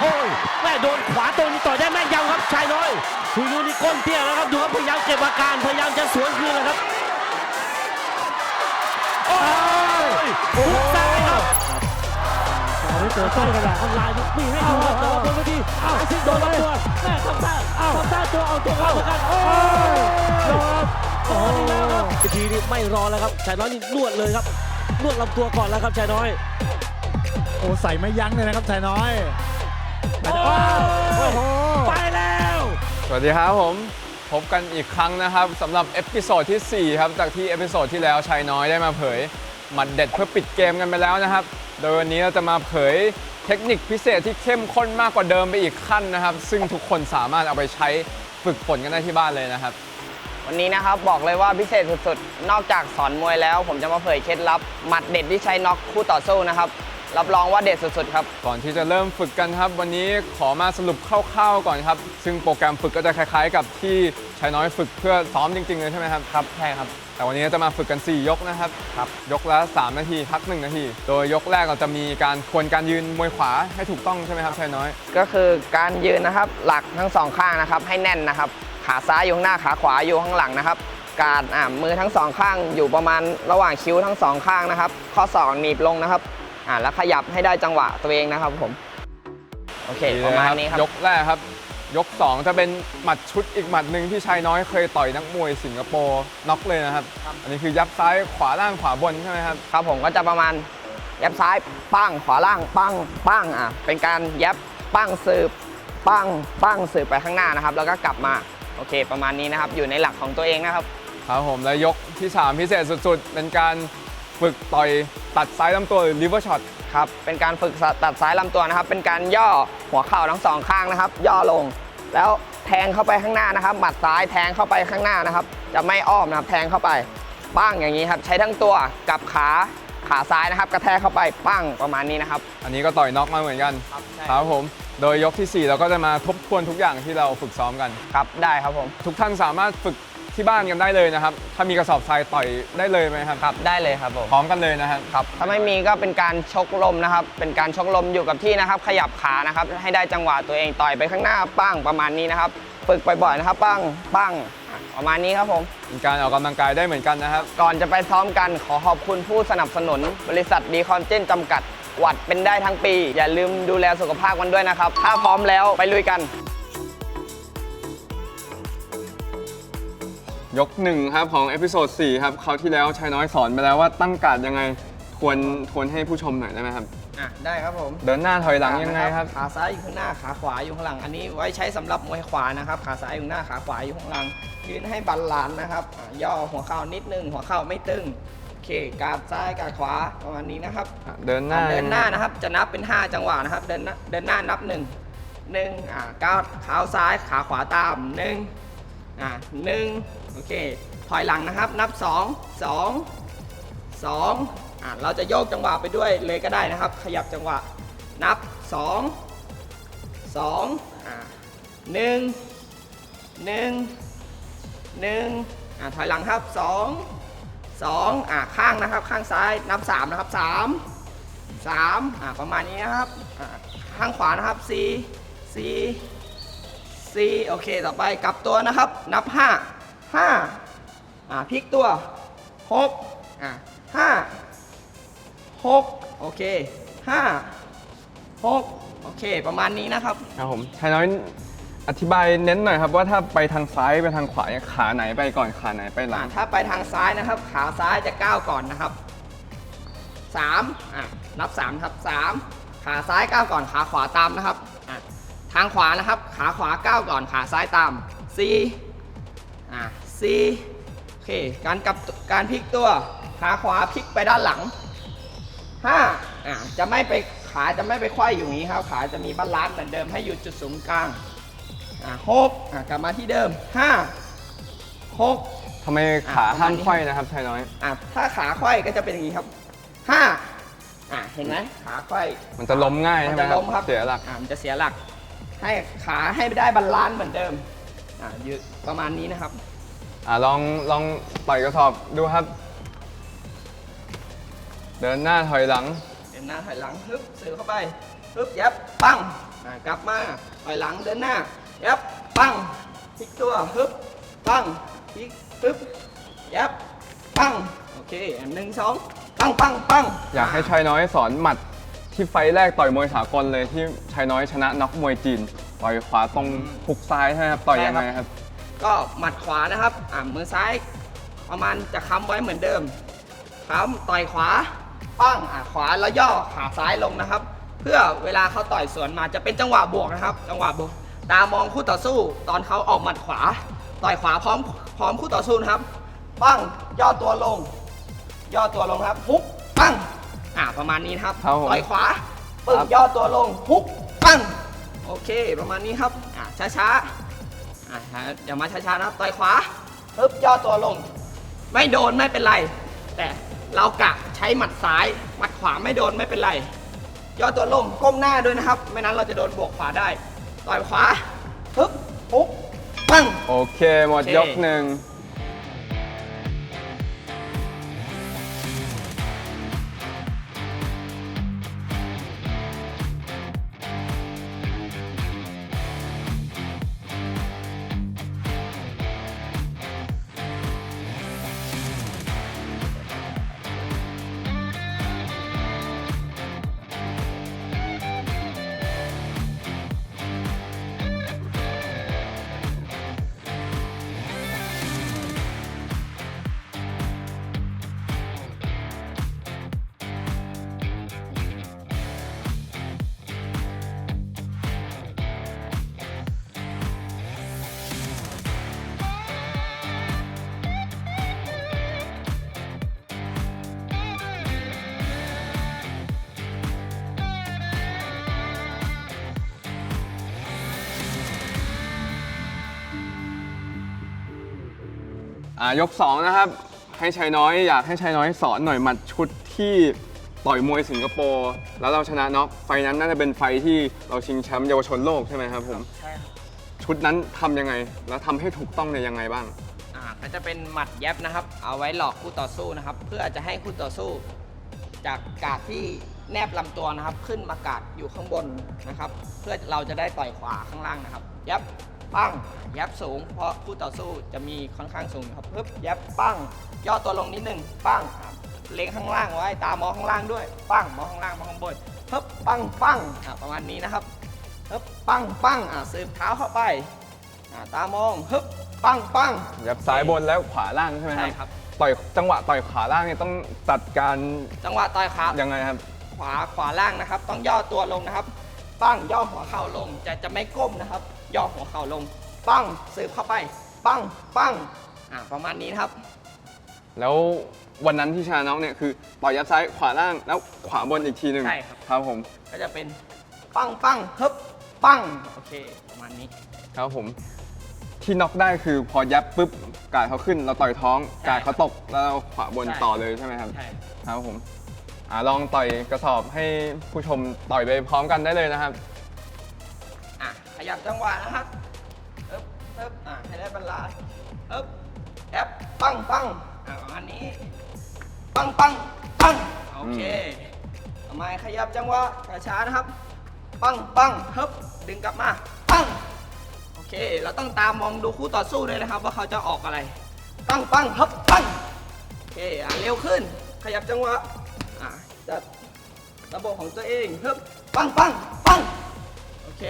โอ้ยแม่โดนขวาตรงนี้ต่อยได้แม่นยำครับชายน้อยคุยลูนี่ก้นเตี้ยแล้วครับดูครับพยายามเก็บอาการพยายามจะสวนคืนแล้วครับโอ้ยหุกซ้ายครับตอนนี้เตะโต้กันแหละทำลายลูกปีให้ดูครับแต่ว่าบนเวทีอ้าวซิงโดนลำตัวแม่ทำท่าอ้าวทำท่าตัวเอาตัวเข้าเหมือนกันโอ้ยโดนโดนอีกแล้วครับอีกทีนี้ไม่รอแล้วครับชายน้อยนี่นวดเลยครับนวดลำตัวก่อนแล้วครับชายน้อยโอ้ใส่ไม่ยั้งเลยนะครับชายน้อย โอ้โอ้ยโหไปแล้ว สวัสดีครับผม พบกันอีกครั้งนะครับสำหรับเอพิโซดที่ 4 ครับ จากที่เอพิโซดที่แล้วชายน้อยได้มาเผยหมัดเด็ดเพื่อปิดเกมกันไปแล้วนะครับ โดยวันนี้เราจะมาเผยเทคนิคพิเศษที่เข้มข้นมากกว่าเดิมไปอีกขั้นนะครับ ซึ่งทุกคนสามารถเอาไปใช้ฝึกฝนกันได้ที่บ้านเลยนะครับ วันนี้นะครับบอกเลยว่าพิเศษสุดๆ นอกจากสอนมวยแล้ว ผมจะมาเผยเคล็ดลับหมัดเด็ดที่ใช้น็อกคู่ต่อสู้นะครับ รับรองว่าเด็ดสุดๆครับ ก่อนที่จะเริ่มฝึกกันครับ วันนี้ขอมาสรุปคร่าวๆก่อนครับ ซึ่งโปรแกรมฝึกก็จะคล้ายๆ กับที่ชายน้อยฝึกเพื่อซ้อมจริงๆเลยใช่ไหมครับครับใช่ครับ แต่วันนี้จะมาฝึกกัน 4 ยกนะครับครับยกละ 3 นาทีพัก 1 นาที โดยยกแรกเราจะมีการทวนการยืนมวยขวาให้ถูกต้องใช่ไหมครับชายน้อย ก็คือการยืนนะครับหลักทั้งสองข้างนะครับให้แน่นนะครับขาซ้ายอยู่ข้างหน้าขาขวาอยู่ข้างหลังนะครับการอ่ามือทั้งสองข้างอยู่ประมาณระหว่างคิ้วทั้งสองข้างนะครับ ข้อศอกหนีบลงนะครับ อ่าแล้วขยับให้ได้จังหวะตัวเองนะครับผม โอเคดีประเลยมาณครับนี้ครับยกแรกครับ ยก 2 จะเป็นหมัดชุดอีกหมัดหนึ่งที่ชายน้อยเคยต่อยนักมวยสิงคโปร์น็อกเลยนะครับ อันนี้คือยับซ้ายขวาล่างขวาบนใช่ไหมครับครับผมก็จะประมาณยับซ้ายปั้งขวาล่างปั้งปั้งอะเป็นการยับปั้งสืบปั้งปั้งสืบไปข้างหน้านะครับ แล้วก็กลับมาโอเค ประมาณนี้นะครับอยู่ในหลักของตัวเองนะครับครับผมแล้วยกที่ 3 พิเศษสุดๆ เป็นการ ฝึกต่อยตัดซ้ายลำตัวหรือ liver shot ครับ เป็นการฝึกตัดซ้ายลำตัวนะครับ เป็นการย่อหัวเข่าทั้งสองข้างนะครับ ย่อลง แล้วแทงเข้าไปข้างหน้านะครับ หมัดซ้ายแทงเข้าไปข้างหน้านะครับ จะไม่อ้อมนะครับ แทงเข้าไป ปั้งอย่างนี้ครับ ใช้ทั้งตัวกับขาขาซ้ายนะครับ กระแทกเข้าไปปั้งประมาณนี้นะครับ อันนี้ก็ต่อยน็อกมาเหมือนกัน ครับใช่ครับผม โดยยกทีสี่4 เราก็จะมาทบทวนทุกอย่างที่เราฝึกซ้อมกัน ครับได้ครับผม ทุกท่านสามารถฝึก ที่บ้านกันได้เลยนะครับ ถ้ามีกระสอบทรายต่อยได้เลยไหมครับครับได้เลยครับผมพร้อมกันเลยนะครับครับถ้าไม่มีก็เป็นการชกลมนะครับ เป็นการชกลมอยู่กับที่นะครับ ขยับขานะครับ ให้ได้จังหวะตัวเองต่อยไปข้างหน้าปั้งประมาณนี้นะครับ ฝึกบ่อยๆนะครับ ปั้งปั้งอะประมาณนี้ครับผมเป็นการออกกำลังกายได้เหมือนกันนะครับ ก่อนจะไปซ้อมกันขอขอบคุณผู้สนับสนุน บริษัทดีคอนเจนจำกัด หวัดเป็นได้ทั้งปี อย่าลืมดูแลสุขภาพกันด้วยนะครับ ถ้าพร้อมแล้วไปลุยกัน ยกหนึ่งครับของเอพิโซด4ครับคราวที่แล้วชายน้อยสอนไปแล้วว่าตั้งการดยังไงทวนทวนให้ผู้ชมหน่อยได้ไหมครับ อะได้ครับผมเดินหน้าถอยหลังยังไงครับ ขาซ้ายอยู่ข้างหน้าขาขวาอยู่ข้างหลัง อันนี้ไว้ใช้สำหรับมวยขวานะครับ ขาซ้ายอยู่ข้างหน้าขาขวาอยู่ข้างหลัง ยืนให้บาลานซ์นะครับอะย่อหัวเข่านิดนึง หัวเข่าไม่ตึงโอเคกาดซ้ายกาดขวาประมาณนี้นะครับ เดินหน้าเดินหน้ายังไงนะครับ จะนับเป็น 5 จังหวะนะครับ เดินหน้าเดินหน้านับ1 1อ่าก้าวเท้าซ้ายขาขวาตาม1 อ่า1โอเค ถอยหลังนะครับ นับ 2 2 2อ่าเราจะโยกจังหวะไปด้วยเลยก็ได้นะครับ ขยับจังหวะ นับ 2 2อ่า1 1 1อ่าถอยหลังครับ 2 2อ่าข้างนะครับ ข้างซ้ายนับ 3 นะครับ 3 3อ่าประมาณนี้นะครับอ่าข้างขวานะครับ 4 4 4โอเค ต่อไปกลับตัวนะครับ นับ5 5อ่าพลิกตัว6อ่า5 6โอเค5 6โอเค ประมาณนี้นะครับ ครับผมชายน้อยอธิบายเน้นหน่อยครับว่าถ้าไปทางซ้ายไปทางขวาเนี่ยขาไหนไปก่อนขาไหนไปหลัอ่าง ถ้าไปทางซ้ายนะครับ ขาซ้ายจะก้าวก่อนนะครับ3อะนับ3ครับ3ขาซ้ายก้าวก่อนขาขวาตามนะครับอะ ทางขวานะครับ ขาขวาก้าวก่อน ขาซ้ายตาม4อะ4โอเค การกลับการพลิกตัว ขาขวาพลิกไปด้านหลัง 5 อะ จะไม่ไปขาจะไม่ไปไขว้อยู่อย่างนี้ครับ ขาจะมีบาลานซ์เหมือนเดิมให้อยู่จุดศูนย์กลาง อะหกอะ กลับมาที่เดิมห้าหกทำไมขาอะประมาณห้ามนี้ไขว้นะครับชายน้อย อะถ้าขาไขว้ก็จะเป็นอย่างนี้ครับห้าอะเห็นไหมขาไขว้มันจะล้มง่ายมัใช่นไหมจะครับล้มครับ เสียหลักอะมันจะเสียหลัก ให้ขาให้ได้บาลานซ์เหมือนเดิมอะยืดประมาณนี้นะครับ อ่าลองลองต่อยกระสอบดูครับ เดินหน้าถอยหลัง เดินหน้าถอยหลังฮึบสื่อเข้าไปฮึบยับปั้งอะกลับมาถอยหลังเดินหน้ายับปังพลิกตัวฮึบปังพลิกฮึบยับปังโอเคอันหนึ่งสองปังปังปังอยากให้ชายน้อยสอนหมัด ที่ไฟล์แรกต่อยมวยสากลเลยที่ชายน้อยชนะน็อกมวยจีน ต่อยขวาตรงพุกซ้ายใช่ไหมครับ ต่อยยังไงครับ ก็หมัดขวานะครับอ่ามือซ้ายประมาณจะค้ำไว้เหมือนเดิมค้ำต่อยขวาปั้งอ่าขวาแล้วย่อขาซ้ายลงนะครับ เพื่อเวลาเขาต่อยสวนมาจะเป็นจังหวะบวกนะครับ จังหวะบวก ตามองคู่ต่อสู้ ตอนเขาออกหมัดขวา ต่อยขวาพร้อมพร้อมคู่ต่อสู้นะครับปั้งย่อตัวลง ย่อตัวลงครับฮุกปั้ง อ่าประมาณนี้นะครับครับผมต่อยขวาปึ้งครับ ย่อตัวลงฮุกปั้งโอเค ประมาณนี้ครับอ่าช้าๆอะฮะอย่ามาช้าๆนะครับต่อยขวาปึ๊บย่อตัวลง ไม่โดนไม่เป็นไร แต่เรากะใช้หมัดซ้ายหมัดขวาไม่โดนไม่เป็นไร ย่อตัวลงก้มหน้าด้วยนะครับ ไม่นั้นเราจะโดนบวกขวาได้ ต่อยขวาปึ๊บปุ๊บปั้ง โอเค หมดโอเค ยกหนึ่ง อ่ายก 2 นะครับ ให้ชายน้อยอยากให้ชายน้อยสอนหน่อยหมัดชุดที่ต่อยมวยสิงคโปร์แล้วเราชนะน็อกไฟนั้นน่าจะเป็นไฟที่เราชิงแชมป์เยาวชนโลกใช่ไหมครับผมใช่ครับชุดนั้นทำยังไง แล้วทำให้ถูกต้องในยยังไงบ้าง อ่าก็จะเป็นหมัดแยบนะครับ เอาไว้หลอกคู่ต่อสู้นะครับ เพื่อจะให้คู่ต่อสู้ จากกาดที่แนบลำตัวนะครับ ขึ้นมากาดอยู่ข้างบนนะครับ เพื่อเราจะได้ต่อยขวาข้างล่างนะครับยับ ปั้ง ยับสูง เพราะคู่ต่อสู้จะมีค่อนข้างสูงครับปึ๊บยับปั้ง ย่อตัวลงนิดหนึ่งปั้งครับเล็งข้างล่างไว้ ตามองข้างล่างด้วย ปั้ง มองข้างล่าง มองข้างบนปึ๊บปั้งปั้งอ่าประมาณนี้นะครับปึ๊บปั้งปั้งอ่าสืบเท้าเข้าไปอ่าตามองฮึบปั้งปั้งยับซ้ายบนแล้วขวาล่างใช่ไหมคใช่รับครับ ต่อยจังหวะต่อยขวาล่างเนี่ยต้องจัดการจังหวะต่อยขา ยังไงครับ ขวาขวาล่างนะครับ ต้องย่อตัวลงนะครับ ปั้งย่อหัวเข่าลงจะจะไม่ก้มนะครับ ย่อหัวเข่าลง ปั้งสืบเข้าไป ปั้ง ปั้ง อ่า ประมาณนี้นะครับ แล้ววันนั้นที่ชนะน็อกเนี่ยคือต่อยยับซ้ายขวาล่างแล้วขวาบนอีกทีหนึ่งใช่ครับ ครับผม ก็จะเป็น ปั้ง ปั้งฮึบปั้ง โอเค ประมาณนี้ ครับผม ที่น็อกได้คือพอยับปุ๊บกาดเขาขึ้น เราต่อยท้องใช่กาดเขาตกแล้วเราขวาบนใช่ ต่อเลยใช่ไหมครับ ใช่ ครับผมอ่าลองต่อยกระสอบให้ผู้ชมต่อยไปพร้อมกันได้เลยนะครับอะ ขยับจังหวะนะครับฮึบฮึบอะให้ได้บรรลานซ์ฮึบแอบปังปังอะประมาณนี้ ปังปังปังโอเคทำไมขยับจังหวะช้าๆนะครับ ปังปั้งฮึบดึงกลับมา ปัง โอเค เราต้องตามมองดูคู่ต่อสู้ด้วยนะครับ ว่าเขาจะออกอะไร ปังปั้งฮึบปัง โอเคอะเร็วขึ้น ขยับจังหวะอะจัดระบบของตัวเองเฮึบปังปังปัง โอเค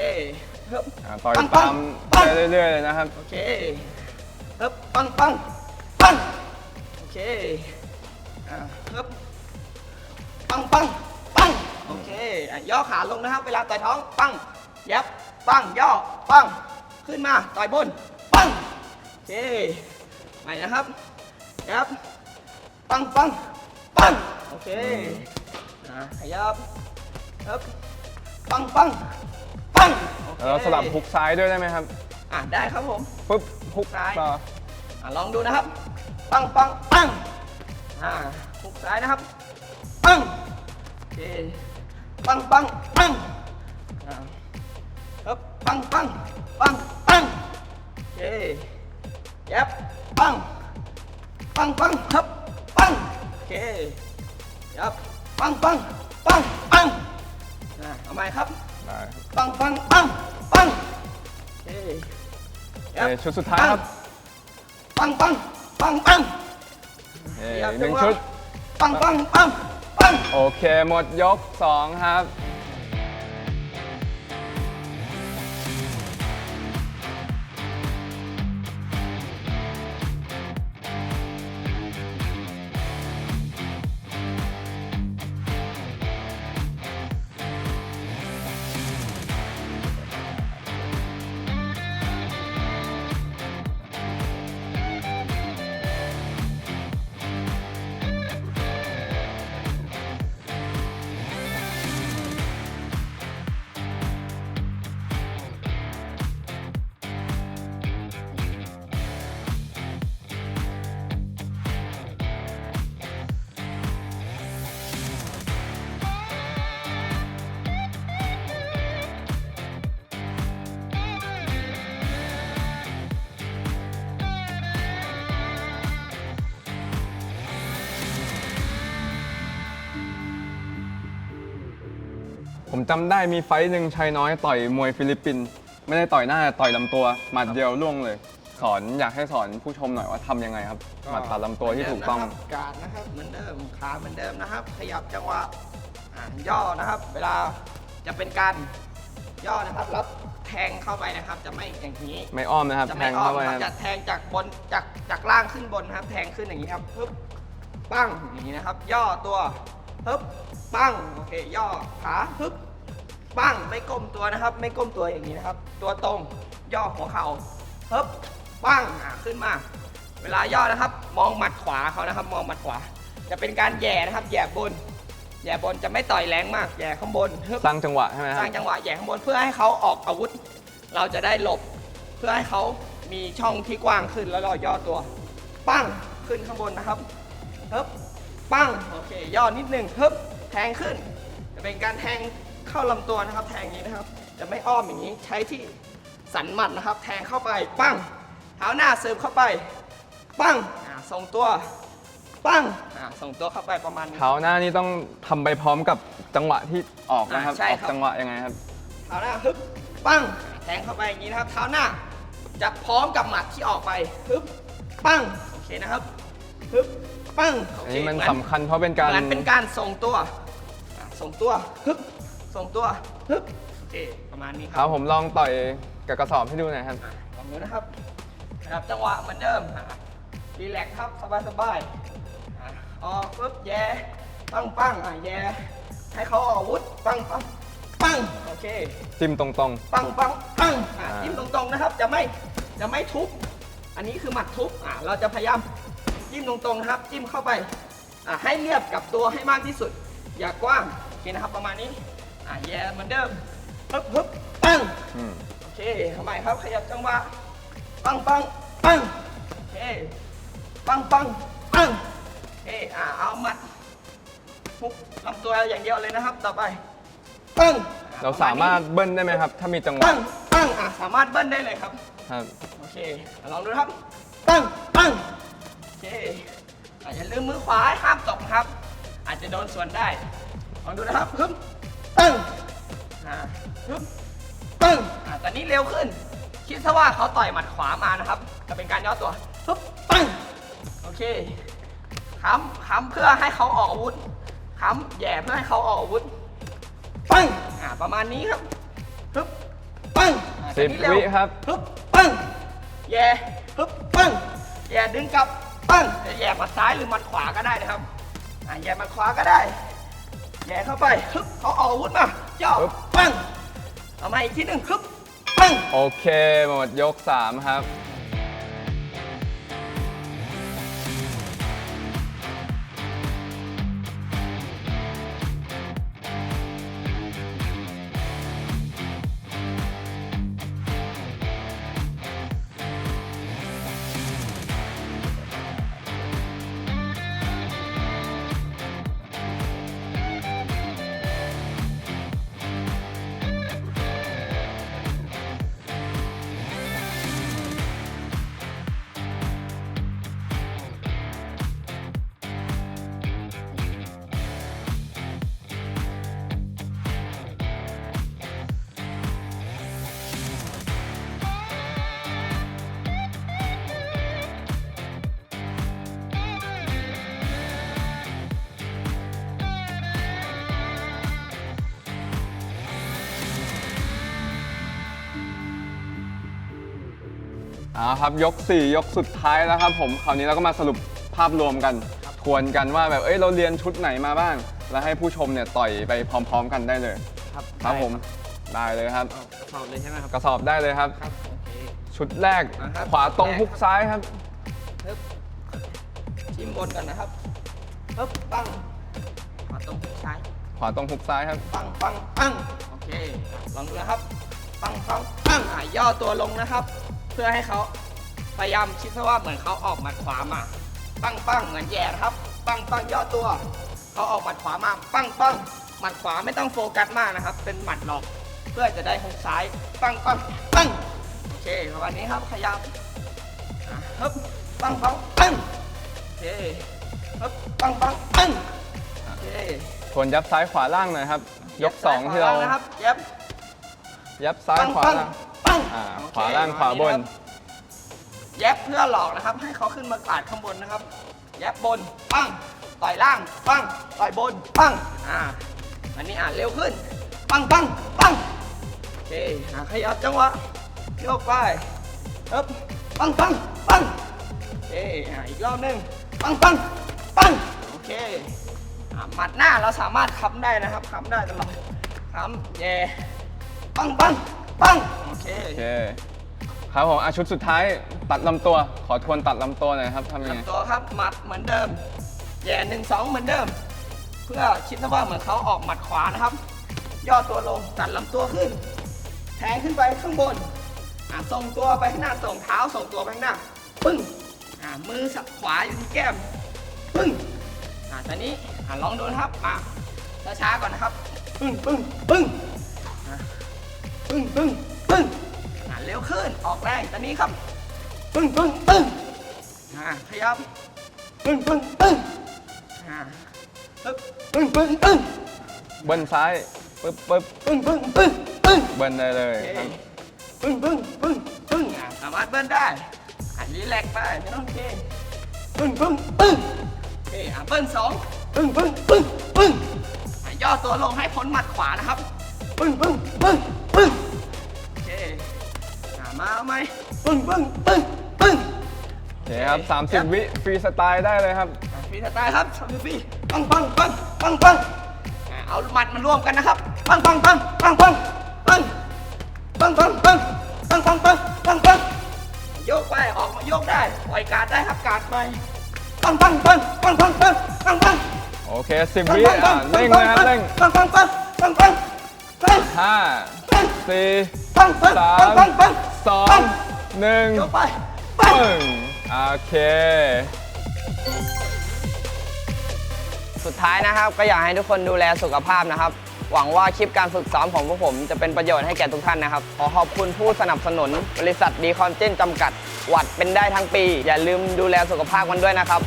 ฮึบอ่าต่อยปังปังตามปังไปเรื่อยๆเลยนะครับ โอเคฮึบปั้งปั้งปั้งโอเคอะฮึบปั้งปั้งปั้งโอเคอะย่อขาลงนะครับ เวลาต่อยท้องปั้งยับปั้งย่อปั้งขึ้นมาต่อยบนปั้งโอเคใหม่นะครับยับปั้งปั้งปั้งโอเคอะขยับฮึบปั้งปั้ง ปั้งโอเคแล้วเราสลับฮุกซ้ายด้วยได้ไหมครับอะได้ครับผมปุ๊บฮุกซ้ายต่ออะลองดูนะครับ ปังปังปังอ่าหุกซ้ายนะครับ ปังโอเคปังปังปังอ่าครับปังปังปังปังโอเคยับปังปังปังครับปังโอเคยับปังปังปังปังอ่าเอาใหม่ครับ ได้ปังปังปังปังเอ้ยชุดสุดท้ายครับปังปังปังปังเอ้ยหนึ่งชุดปังปังปังปัง โอเค หมดยกสองครับ ผมจำได้มีไฟต์หนึ่งชายน้อยต่อยมวยฟิลิปปินส์ไม่ได้ต่อยหน้าต่อยลำตัวหมัดเดียวล่วงเลย สอนอยากให้สอนผู้ชมหน่อยว่าทำยังไงครับหมัดตัดลำตัวที่ถูกต้อง การนะครับเหมือนเดิมขาเหมือนเดิมนะครับ ขยับจังหวะย่อนะครับ เวลาจะเป็นการย่อนะครับแล้วแทงเข้าไปนะครับ จะไม่อย่างนี้ ไม่อ้อมนะครับจะไม่อ้อมนะครับจะแทงจากบนจากจากล่างขึ้นบนครับ แทงขึ้นอย่างนี้ครับปึ๊บปั้งอย่างนี้นะครับ ย่อตัวปึ๊บปั้งโอเค ย่อขาปึ๊บ ปั้งไม่ก้มตัวนะครับ ไม่ก้มตัวอย่างนี้นะครับ ตัวตรงย่อหัวเข่าฮึบปั้งขึ้นมา เวลาย่อนะครับ มองหมัดขวาเขานะครับ มองหมัดขวา จะเป็นการแย่นะครับ แย่บน แย่บนจะไม่ต่อยแรงมากแย่ข้างบนฮึบสร้างจังหวะใช่ไหมครับสร้างจังหวะแย่ข้างบนเพื่อให้เขาออกอาวุธ เราจะได้หลบ เพื่อให้เขามีช่องที่กว้างขึ้นแล้วเราย่อตัว ปั้งขึ้นข้างบนนะครับฮึบปั้งโอเคย่อนิดหนึงฮึบแทงขึ้น จะเป็นการแทง เข้าลำตัวนะครับ แทงอย่างนี้นะครับ จะไม่อ้อมอย่างนี้ ใช้ที่สันหมัดนะครับ แทงเข้าไป ปั้ง เท้าหน้าเสิร์ฟเข้าไป ปั้งส่งตัว ปั้งส่งตัวเข้าไปประมาณเท้าหน้านี่ต้องทำไปพร้อมกับจังหวะที่ออกนะครับอใช่อกครับ จังหวะยังไงครับ เท้าหน้าฮึบปั้งแทงเข้าไปอย่างนี้นะครับ เท้าหน้าจะพร้อมกับหมัดที่ออกไปฮึบปั้งโอเคนะครับฮึบปั้งอันนี้มันเหอ สำคัญเพราะเป็นการเป็นการส่งตัวส่งตัวฮึบ ส่งตัวฮึบโอคประมาณนี้ครับผมลองต่อยกับกระสอบให้ดูหน่อยครับ ลองดูนะครับครับจังหวะเหมือนเดิมรีแลกซ์ครับสบายสบายอ่อกปุ๊บแย่ปังปังอะแย่ให้เขาอาวุธปังปังปังโอเค จิ้มตรง ปังปังปังอะอ่จิ้มตรงๆนะครับ จะไม่จะไม่ทุบ อันนี้คือหมัดทุบอะเราจะพยายามจิ้มตรงๆนะครับ จิ้มเข้าไปอะให้เรียบกับตัวให้มากที่สุด อย่ากว้างโอเคนะครับ ประมาณนี้ อะแย่เหมือนเดิมปึ๊บปึ๊บปังโอเคทำไมครับขยับจังหวะปังปังปังโอเคปังปังปังโอเคอะเอาหมัดฮุกลำตัวอย่างเดียวเลยนะครับ ต่อไปปังเราสามารถเบิ้ลได้ไหมครับ ถ้ามีจังหวะปังปังอะสามารถเบิ้ลได้เลยครับ ครับ โอเคลองดูครับปังปังโอเคอาจจะลืมมือขวาห้ามตกครับ อาจจะโดนส่วนได้ ลองดูนะครับฮึบ ตึ้งอ่าฮึบตึ้งอ่ตอนนี้เร็วขึ้น คิดซะว่าเขาต่อยหมัดขวามานะครับจะเป็นการย่อตัวฮึบตึ้งโอเคค้ำค้ำเพื่อให้เขาออกอาวุธค้ำแย่เพื่อให้เขาออกอาวุธตึ้งอ่ประมาณนี้ครับฮึบตึ้งสิบนนี้เร็วิครับ ฮึบตึ้งแย่ฮึบตึ้งแย่ดึงกลับตึ้งจะแย่หมัดซ้ายหรือหมัดขวาก็ได้นะครับแย่หมัดขวาก็ได้ แย่เข้าไปฮึบเขาเอาอาวุธมาย่อะปั้งเอามาอีกทีหนึ่งฮึบปั้งโอเค หมดยก 3 ครับ อ่าครับยก 4 ยกสุดท้ายแล้วครับผมคราวนี้เราก็มาสรุปภาพรวมกันทวนกันว่าแบบเอ้ยเราเรียนชุดไหนมาบ้าง แล้วให้ผู้ชมเนี่ยต่อยไปพร้อม ๆ กันได้เลย ครับครับผมได้เลยครับสอบเลยใช่ไหมครับกระสอบได้เลยครับ ครับโอเค ชุดแรกนะครับ ขวาตรงฮุกซ้ายครับปึ๊บจิ้มบนก่อนนะครับปึ๊บปังขวาตรงทุกซ้ายขวาตรงฮุกซ้ายครับ ปังปังปังโอเคลองดูนะครับ ปังปังปังอะย่อตัวลงนะครับเพื่อให้เขาพยายามคิดซะว่าเหมือนเขาออกหมัดขวามาปังปังเหมือนแย่นะครับ ปังปังย่อตัว เขาออกหมัดขวามาปังปังหมัดขวาไม่ต้องโฟกัสมากนะครับ เป็นหมัดหลอก เพื่อจะได้ฮุกซ้ายปังปังปังโอเคประมาณนี้ครับขยับอะฮึบปังปังปังโอเคฮึบปังปังปังโอเคทวนยับซ้ายขวาล่างหน่อยครับ ยก2ที่เรานะครับเย็บยับซ้ายปังขวาปังล่าง ปังอ่าโอเคขวาล่างขวาบนเย็บเพื่อหลอกนะครับ ให้เขาขึ้นมากาดข้างบนนะครับเย็บบน ปังต่อยล่าง ปังต่อยบน ปังอ่า อันนี้อ่านเร็วขึ้น ปังปังปังโอเคอ่าขยับจังหวะโยกไปฮึบปังปังปังโอเคอ่าอีกรอบหนึงปังปังปังโอเคอ่าหมัดหน้าเราสามารถค้ำได้นะครับค้ำได้ตลอดค้ำแย่ ปังปังปังโอ เคโอเคครับผมอะชุดสุดท้ายตัดลำตัว ขอทวนตัดลำตัวหน่อยครับทำยังไงลำตัวครับหมัดเหมือนเดิมแย่หนึ่งสองเหมือนเดิม เพื่อคิดซะว่าเหมือนเขาออกหมัดขวานะครับ ย่อตัวลงตัดลำตัวขึ้น แทงขึ้นไปข้างบนอะส่งตัวไปข้างหน้าส่งเท้าส่งตัวไปข้างหน้าปึ้งอะมือสับขวาอยู่ที่แก้มปึ้งอะตอนนี้อะลองดูนะครับมาช้าๆก่อนนะครับ ปึ้งปึ้งปึ้งอะปึ้งปึ้ง ปึ้งอะเร็วขึ้น ออกแรงตอนนี้ครับ ปึ้งปึ้งปึ้งอ่าขยับ ปึ้งปึ้งปึ้งอ่าปึ๊บปึ้งปึ้งปึ้งเบิ้ลซ้ายปึ๊บปึ๊บปึ้งปึ้งปึ้งปึ้งเบิ้ลได้เลยโอเคครับ ปึ้งปึ้งปึ้งปึ้งอ่าสามารถเบิ้ลได้อ่ารีแลกซ์ไปไม่ต้องเกรงปึ้งปึ้งปึ้งโอเคอ่าเบิ้ลสองปึ้งปึ้งปึ้งปึ้งอ่าย่อตัวลงให้พ้นหมัดขวานะครับ ปึ้งปึ้งปึ้งปึ้งโอเคอ่า มาเอาไหมปึ้งปึ้งปึ้งปึ้งโอเคครับ 30 วิฟรีสไตล์ได้เลยครับฟรีสไตล์ครับทำฟรีปังปังปังปังปังอ่าเอาหมัดมารวมกันนะครับปังปังปังปังปังปังปังปังปังปังปังปังปังปังโยกไปออกมาโยกได้ปล่อยการดได้ครับการดไปปังปังปังปังปังปังปังปังโอเค 10 วิอะเร่งนะครับเร่งปังปังปังปังปังปังห้าปังสี่ปังปังสาปังมปังปัง สอปังหนึ่งโยกไปปังปึ้งโอเค สุดท้ายนะครับก็อยากให้ทุกคนดูแลสุขภาพนะครับ หวังว่าคลิปการฝึกซ้อมของพวกผมจะเป็นประโยชน์ให้แก่ทุกท่านนะครับ ขอขอบคุณผู้สนับสนุน บริษัทดีคอนเจนจำกัด หวัดเป็นได้ทั้งปี อย่าลืมดูแลสุขภาพกันด้วยนะครับ